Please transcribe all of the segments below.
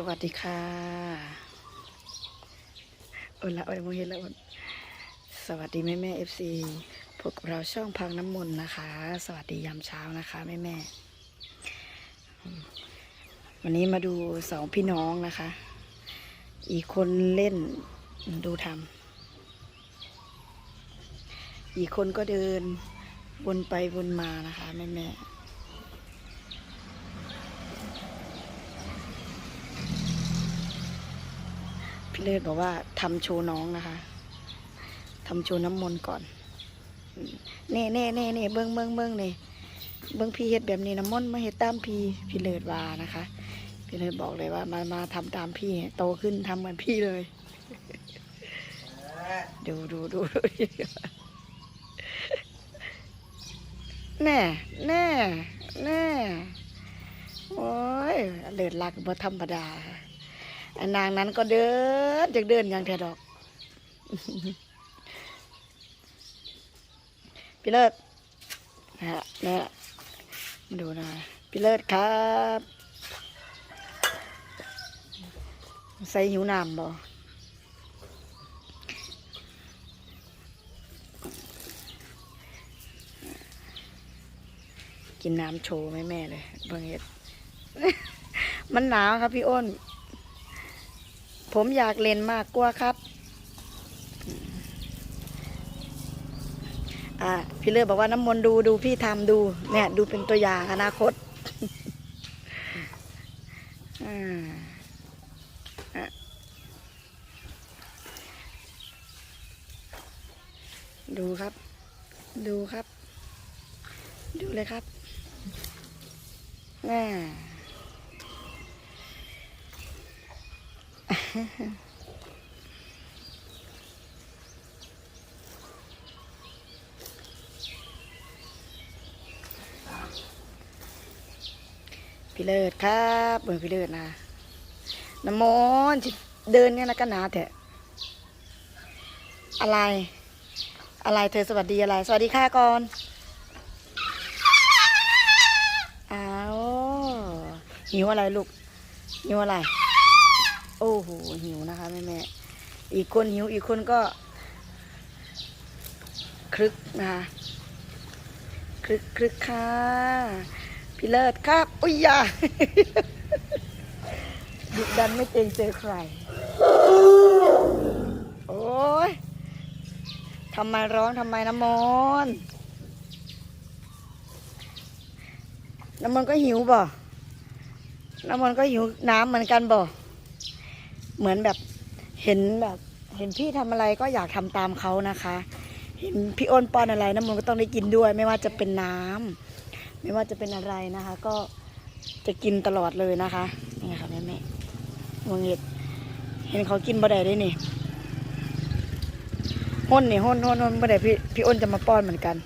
สวัสดีค่ะโอละโอ้ยมเห็นล้วโอนสวัสดีแม่แม่เอฟซีพบกับเราช่องพังน้ำมนต์นะคะ สวัสดียามเช้านะคะแม่แม่ วันนี้มาดูสองพี่น้องนะคะ อีกคนเล่นดูทำอีกคนก็เดินวนไปวนมานะคะแม่แม่ พี่เลิศบอกว่าทำโชว์น้องนะคะทำโชว์น้ำมนต์ก่อนเน่เน่เน่เน่เบิ้งเบิ้งเบิ้งเน่เบิ้งพี่เฮ็ดแบบนี้น้ำมนต์มาเฮ็ดตามพี่พี่เลิศว่านะคะ พี่เลิศบอกเลยว่ามามาทำตามพี่โตขึ้นทำเหมือนพี่เลย ดูดูดูดูแน่แน่แน่โอ้ยเลิศรักบ่ธรรมดา นนางนั้นก็เดินจากเดินอย่างแทดอก พี่เลิศนะฮะนี่มาดูนะ พี่เลิศครับ ใส่หิวน้ำบ่กินน้ำโชว์แม่แม่เลยบิ่งเห็ดมันหนาวครับพี่อ้น ผมอยากเล่นมากกว่าครับ อ่า พี่เลือบอกว่าน้ำมนต์ดูดูพี่ทำดู เนี่ย ดูเป็นตัวอย่างอนาคต อ่าดูครับ ดูครับ ดูเลยครับน่ พี่เลิศครับเบอร์พี่เลิศนะน้ำมนต์เดินเนี่ยนะกันหนาแถะอะไร อะไรเธอสวัสดีอะไร สวัสดีค่ะก่อนอ้าวหิวอะไรลูกหิวอะไร โอ้โหหิวนะคะแม่แม่อีกคนหิวอีกคนก็คลึกนะคะคลึกคลึกค่ะ พี่เลิศครับอุ้ยยาดุดันไม่เกรงใจอใคร โอ้ยทำไมร้องทำไมน้ำมนน้ำมนก็หิวบ่ น้ำมนก็หิวน้ำเหมือนกันบ่ เหมือนแบบเห็นแบบเห็นพี่ทำอะไรก็อยากทำตามเขานะคะ เห็นพี่อ้นป้อนอะไรน้ำมันก็ต้องได้กินด้วย ไม่ว่าจะเป็นน้ำไม่ว่าจะเป็นอะไรนะคะ ก็จะกินตลอดเลยนะคะนี่ค่ะแม่แม่ๆมงเห็ดเห็นเขากินบ่ได้ด้วยนี่ห้นนี่ห้นห้นห้นบ่ไดพี่พี่อ้นจะมาป้อนเหมือนกัน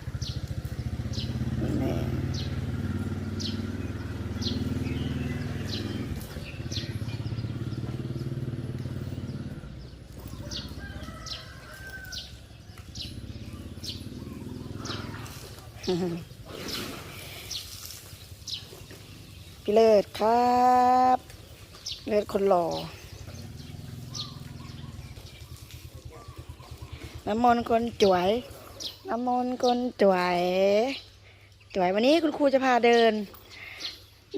นี่ พี่เลิศครับ เลิศคนหล่อน้ำมนต์คนจวย น้ำมนต์คนจวยจวยวันนี้คุณครูจะพาเดิน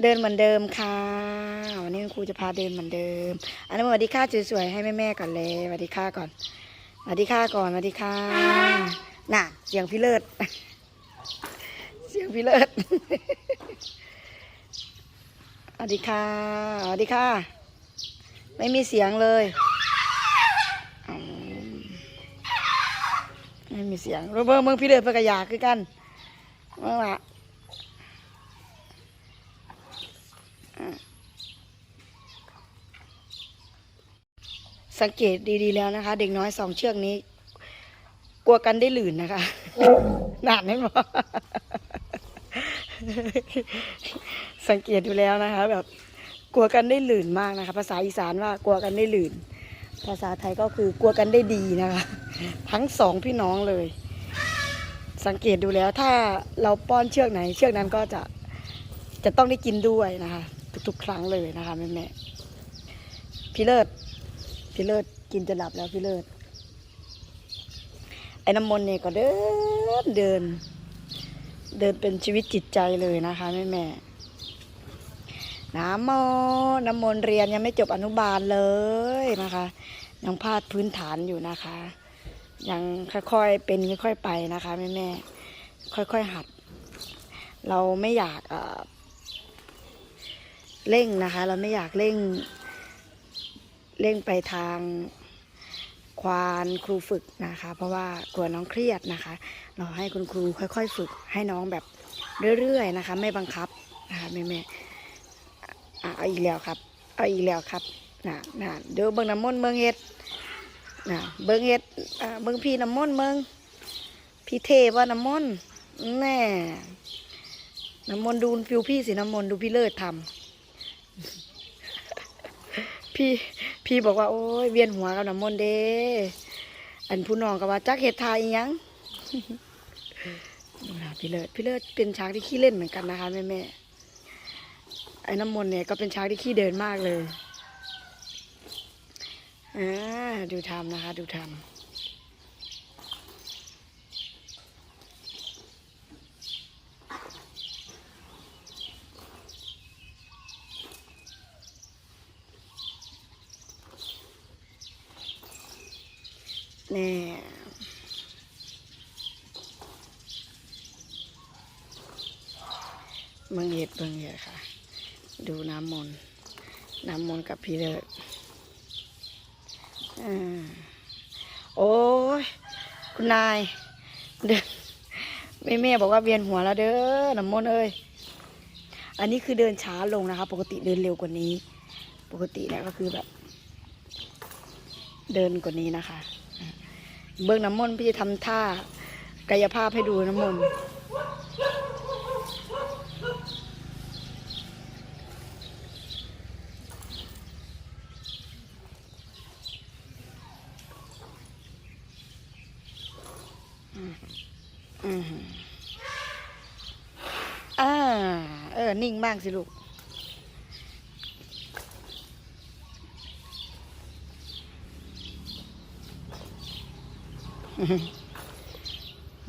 เดินเหมือนเดิมค่ะวันนี้คุณครูจะพาเดินเหมือนเดิม อันนี้สวัสดีค่ะสวยๆให้แม่ๆก่อนเลยสวัสดีค่ะก่อนสวัสดีค่ะก่อนสวัสดีค่ะน่ะเสียงพี่เลิศ เสียงพี่เลิศสวัสดีค่ะสวัสดีค่ะ ไม่มีเสียงเลยไม่มีเสียงเบิ่งเบิ่งพี่เลิศเพื่อกระยาคือกันเมื่อวะสังเกตดีๆแล้วนะคะ เด็กน้อยสองเชือกนี้ กลัวกันได้หลื่นนะคะนานไหมหมอสังเกตดูแล้วนะคะ แบบ กลัวกันได้หลื่นมากนะคะ ภาษาอีสานว่ากลัวกันได้หลื่น ภาษาไทยก็คือกลัวกันได้ดีนะคะ ทั้งสองพี่น้องเลย สังเกตดูแล้วถ้าเราป้อนเชือกไหน เชือกนั้นก็จะจะต้องได้กินด้วยนะคะ ทุกๆ ครั้งเลยนะคะแม่แม่ๆพี่เลิศพี่เลิศกินจะหลับแล้วพี่เลิศ ไอ้น้ำมนต์เนี่ยก็เดินเดิน เดินเป็นชีวิตจิตใจเลยนะคะแม่แม่น้ำมนน้ำมนต์เรียนยังไม่จบอนุบาลเลยนะคะ ยังพลาดพื้นฐานอยู่นะคะ ยังค่อยๆเป็นค่อยๆไปนะคะแม่แม่ค่อยๆหัด เราไม่อยากเร่งนะคะ เราไม่อยากเร่ง เร่งไปทาง ควานครูฝึกนะคะ เพราะว่ากลัวน้องเครียดนะคะ เราให้คุณครูค่อย ๆ ฝึกให้น้องแบบเรื่อยๆนะคะ ไม่บังคับนะคะแม่แม่เอาอีกแล้วครับเอาอีกแล้วครับน่ะน่ะเดี๋ยวเบิ่งน้ำมนต์เบิ่งเฮ็ดน่ะเบิ่งเฮ็ดเบิ่งพี่น้ำมนต์เบิ่งพี่เทว่าน้ำมนต์แน่น้ำมนต์ดูฟิวพี่สิน้ำมนต์ดูพี่เลิศทำพี่ พี่บอกว่าโอ้ยเวียนหัวกับน้ำมนต์เด้อันผู้น้องก็ว่าจักเห็ดทายอียังดูนะพี่เลิศพี่เลิศเป็นช้างที่ขี้เล่นเหมือนกันนะคะแม่แม่ไอ้น้ำมนต์เนี่ยก็เป็นช้างที่ขี้เดินมากเลยอ่าดูทำนะคะ ดูทำ แน่เบิ่งเห็ดเบิ่งเห็ดค่ะ ดูน้ำมนต์น้ำมนต์กับพี่เลิศอ่าโอ้ย คุณนายเดินแม่แม่บอกว่าเวียนหัวแล้วเด้อน้ำมนต์เอ้ยอันนี้คือเดินช้าลงนะคะ ปกติเดินเร็วกว่านี้ ปกติเนี่ยก็คือแบบ เดินกว่านี้นะคะ เบื้องน้ำมนต์พี่จะทำท่ากายภาพให้ดูน้ำมนต์อืมอ่า เออ นิ่งบ้างสิลูก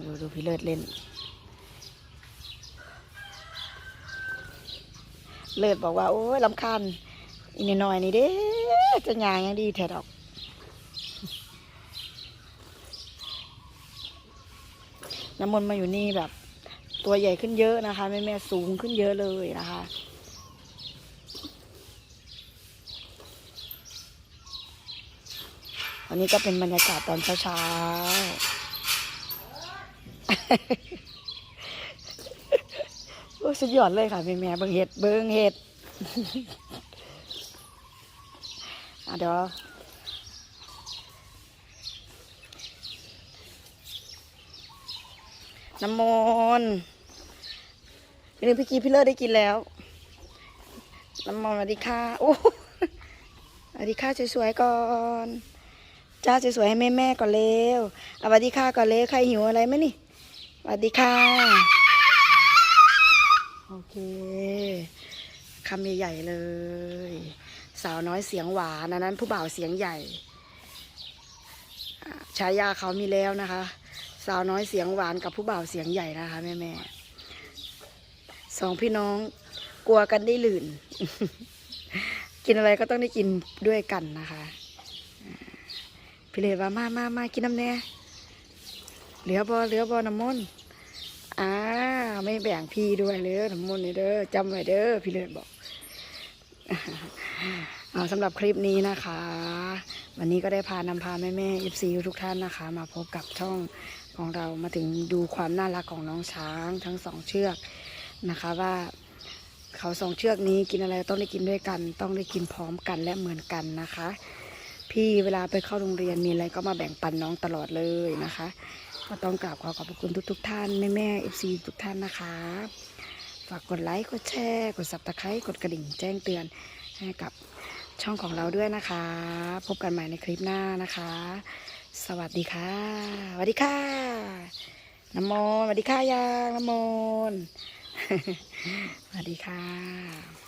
ดูดูพี่เลิศเล่น เลิศบอกว่า โอ้ยลำคันอีกหน่อยนี่เด้จะยางยังดีแท้ดอกน้ำมนต์มาอยู่นี่แบบ ตัวใหญ่ขึ้นเยอะนะคะแม่แม่สูงขึ้นเยอะเลยนะคะ อันนี้ก็เป็นบรรยากาศตอนเช้าๆโอ้สุดยอดเลยค่ะแม่แม่เบิ้งเห็ด เบิ้งเห็ดเดี๋ยวน้ำมนต์นี่พี่กีพี่เลิศได้กินแล้ว น้ำมนต์สวัสดีค่ะ โอ้สวัสดีค่ะสวยๆก่อน จ้าสวยๆให้แม่แม่ๆก่อนเร็วอะสวัสดีค่ะก่อนเร็วใครหิวอะไรไหมนี่สวัสดีค่ะโอเคคำใหญ่ๆเลย สาวน้อยเสียงหวานอันนั้นผู้บ่าวเสียงใหญ่ฉายาเขามีแล้วนะคะ สาวน้อยเสียงหวานกับผู้บ่าวเสียงใหญ่นะคะแม่แม่ๆสองพี่น้องกลัวกันได้หลื่น กินอะไรก็ต้องได้กินด้วยกันนะคะ พี่เลว่ามามามากินน้ำแน่เหลือบอเหลือบอน้ำมนต์อ่าไม่แบ่งพี่ด้วยเลยน้ำมนต์นี่เด้อจำไว้เด้อพี่เลบอกเอาสำหรับคลิปนี้นะคะ วันนี้ก็ได้พานำพาแม่แม่เอฟซีทุกท่านนะคะ มาพบกับช่องของเรามาถึงดูความน่ารักของน้องช้างทั้งสองเชือกนะคะว่าเขาสองเชือกนี้กินอะไรต้องได้กินด้วยกัน ต้องได้กินพร้อมกันและเหมือนกันนะคะ พี่เวลาไปเข้าโรงเรียนมีอะไรก็มาแบ่งปันน้องตลอดเลยนะคะก็ต้องกราบขอขอบคุณทุกๆท่านแม่แม่เอฟซีทุกท่านนะคะ ฝากกดไลค์กดแชร์ กดสับตะไคร้กดกระดิ่งแจ้งเตือนให้กับช่องของเราด้วยนะคะ พบกันใหม่ในคลิปหน้านะคะ สวัสดีค่ะสวัสดีค่ะน้ำมนต์สวัสดีค่ะยางน้ำมนต์สวัสดีค่ะ